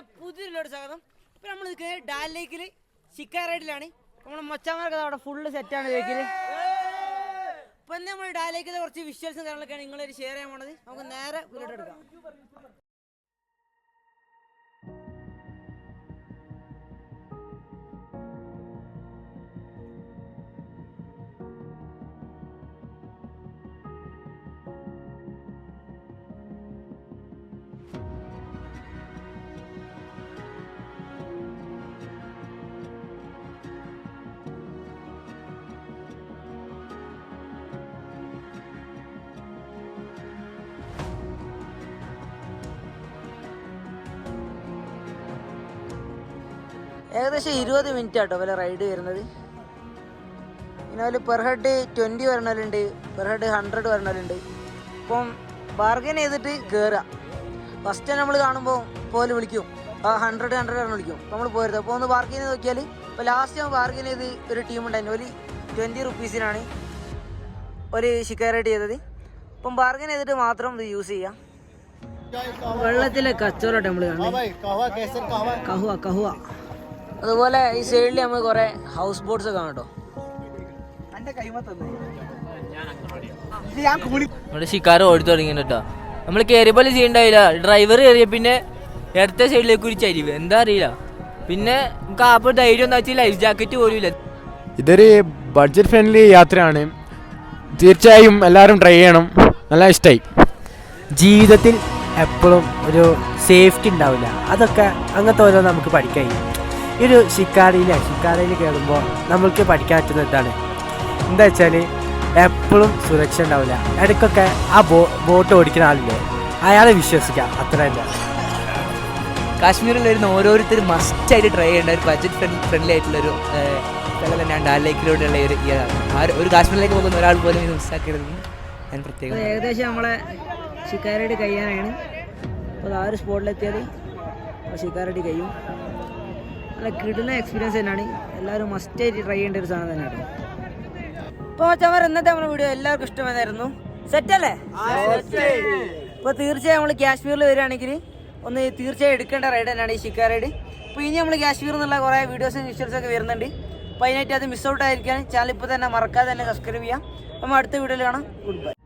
നമ്മളെ പുതിയൊരു സ്വാഗതം. ഇപ്പൊ നമ്മൾ നിൽക്കുന്നത് ഡാൽ ലേക്കിൽ ചിക്കൻ റൈഡിലാണ്. നമ്മുടെ മച്ചാമാർക്ക് അവിടെ ഫുള്ള് സെറ്റാണ് ലേക്കിൽ ഇപ്പൊ നമ്മൾ ഡാൽ ലേക്കിലെ കുറച്ച് വിഷ്വൽസും കാര്യങ്ങളൊക്കെയാണ് നിങ്ങളൊരു ഷെയർ ചെയ്യാൻ പോണത്. നമുക്ക് നേരെ മുന്നോട്ട് ഏകദേശം ഇരുപത് മിനിറ്റ് ആട്ടോ വല്ല റൈഡ് വരുന്നത് പിന്നെ അതിൽ പെർ ഹെഡ് ട്വന്റി വരണവരുണ്ട് പെർ ഹെഡ് ഹൺഡ്രഡ് വരണവരുണ്ട് അപ്പം ബാർഗൻ ചെയ്തിട്ട് കയറുക ഫസ്റ്റ് നമ്മൾ കാണുമ്പോൾ പോലെ വിളിക്കും ആ ഹൺഡ്രഡ് ഹൺഡ്രഡ് ആണ് വിളിക്കും അപ്പോൾ നമ്മൾ പോരുത് അപ്പോൾ ഒന്ന് ബാർഗൻ ചെയ്ത് നോക്കിയാൽ ഇപ്പോൾ ലാസ്റ്റ് ഞാൻ ബാർഗൻ ചെയ്ത് ഒരു ടീം ഉണ്ടായിരുന്നു ഒരു ട്വന്റി റുപ്പീസിനാണ് ഒരു ഷിക്കാരായിട്ട് ചെയ്തത് അപ്പം ബാർഗൻ ചെയ്തിട്ട് മാത്രം ഇത് യൂസ് ചെയ്യാം വെള്ളത്തിലെ കച്ചവടം നമ്മൾ കാണുന്നത് കഹുവ കഹുവ അതുപോലെ ഈ സൈഡിൽ നമ്മൾ കുറെ ഹൗസ് ബോട്ട്സ് ഒക്കെ കാണട്ടോ നമ്മുടെ ഷിക്കാരം ഓടി തുടങ്ങി കേട്ടോ നമ്മൾ കയറിയപ്പോൾ ചെയ്യണ്ടായില്ല. ഡ്രൈവർ കയറിയ പിന്നെ ഇടത്തെ സൈഡിലേക്ക് ഒരു ചരിവ്. എന്താ അറിയില്ല. പിന്നെ നമുക്ക് ആപ്പ് ധൈര്യം എന്താ വെച്ചാൽ ലൈഫ് ജാക്കറ്റ് പോലും ഇല്ല ഇതൊരു ബഡ്ജറ്റ് ഫ്രണ്ട്ലി യാത്രയാണ്. തീർച്ചയായും എല്ലാവരും ട്രൈ ചെയ്യണം. നല്ല ഇഷ്ടമായി ജീവിതത്തിൽ എപ്പോഴും ഒരു സേഫ്റ്റി ഉണ്ടാവില്ല. അതൊക്കെ അങ്ങനത്തെ ഓരോ നമുക്ക് പഠിക്കാൻ കഴിയും ഈ ഒരു ശിക്കാരിയിലെ ഷിക്കാരയിൽ കയറുമ്പോൾ നമ്മൾക്ക് പഠിക്കാൻ പറ്റുന്ന ഇതാണ് എന്താ വെച്ചാൽ എപ്പോഴും സുരക്ഷ ഉണ്ടാവില്ല. ഇടയ്ക്കൊക്കെ ആ ബോ ബോട്ട് ഓടിക്കുന്ന ആളില്ലേ? അയാളെ വിശ്വസിക്കാം. അത്ര തന്നെ. കാശ്മീരിൽ വരുന്ന ഓരോരുത്തരും മസ്റ്റായിട്ട് ട്രൈ ചെയ്യേണ്ട ഒരു ബജറ്റ് ഫ്രണ്ട് ഫ്രണ്ട്ലി ആയിട്ടുള്ള ഒരു സ്ഥലം തന്നെയാണ് ഡാൽ ലേക്കിലൂടെയുള്ള ഒരു ഈ ഒരു കാശ്മീരിലേക്ക് പോകുന്ന ഒരാൾ പോലും ഇത് മിസ്സാക്കരുതെന്ന് ഞാൻ പ്രത്യേകം ഏകദേശം നമ്മളെ ശിക്കാരടി കഴിയാനാണ് അപ്പോൾ ആ ഒരു സ്പോട്ടിലെത്തിയാൽ ശിക്കാരടി കഴിയും നല്ല കിടുന്ന എക്സ്പീരിയൻസ് തന്നെയാണ്. എല്ലാവരും മസ്റ്റായിട്ട് ട്രൈ ചെയ്യേണ്ട ഒരു സാധനം തന്നെയാണ്. ഇപ്പോൾ ചവർ ഇന്നത്തെ നമ്മുടെ വീഡിയോ എല്ലാവർക്കും ഇഷ്ടമായിരുന്നു സെറ്റ് അല്ലേ? ഇപ്പോൾ തീർച്ചയായും നമ്മൾ കാശ്മീരിൽ വരികയാണെങ്കിൽ ഒന്ന് തീർച്ചയായും എടുക്കേണ്ട റൈഡ് തന്നെയാണ് ഈ ഷിക്കാർ റൈഡ് അപ്പോൾ ഇനി നമ്മൾ കാശ്മീരിൽ നിന്നുള്ള കുറേ വീഡിയോസും ഒക്കെ വരുന്നുണ്ട്. അപ്പോൾ അതിനായിട്ട് അത് മിസ് ഔട്ട് ആയിരിക്കാൻ ചാനൽ ഇപ്പോൾ തന്നെ മറക്കാതെ തന്നെ സബ്സ്ക്രൈബ് ചെയ്യാം. അപ്പോൾ അടുത്ത വീഡിയോയിൽ കാണാം. Good bye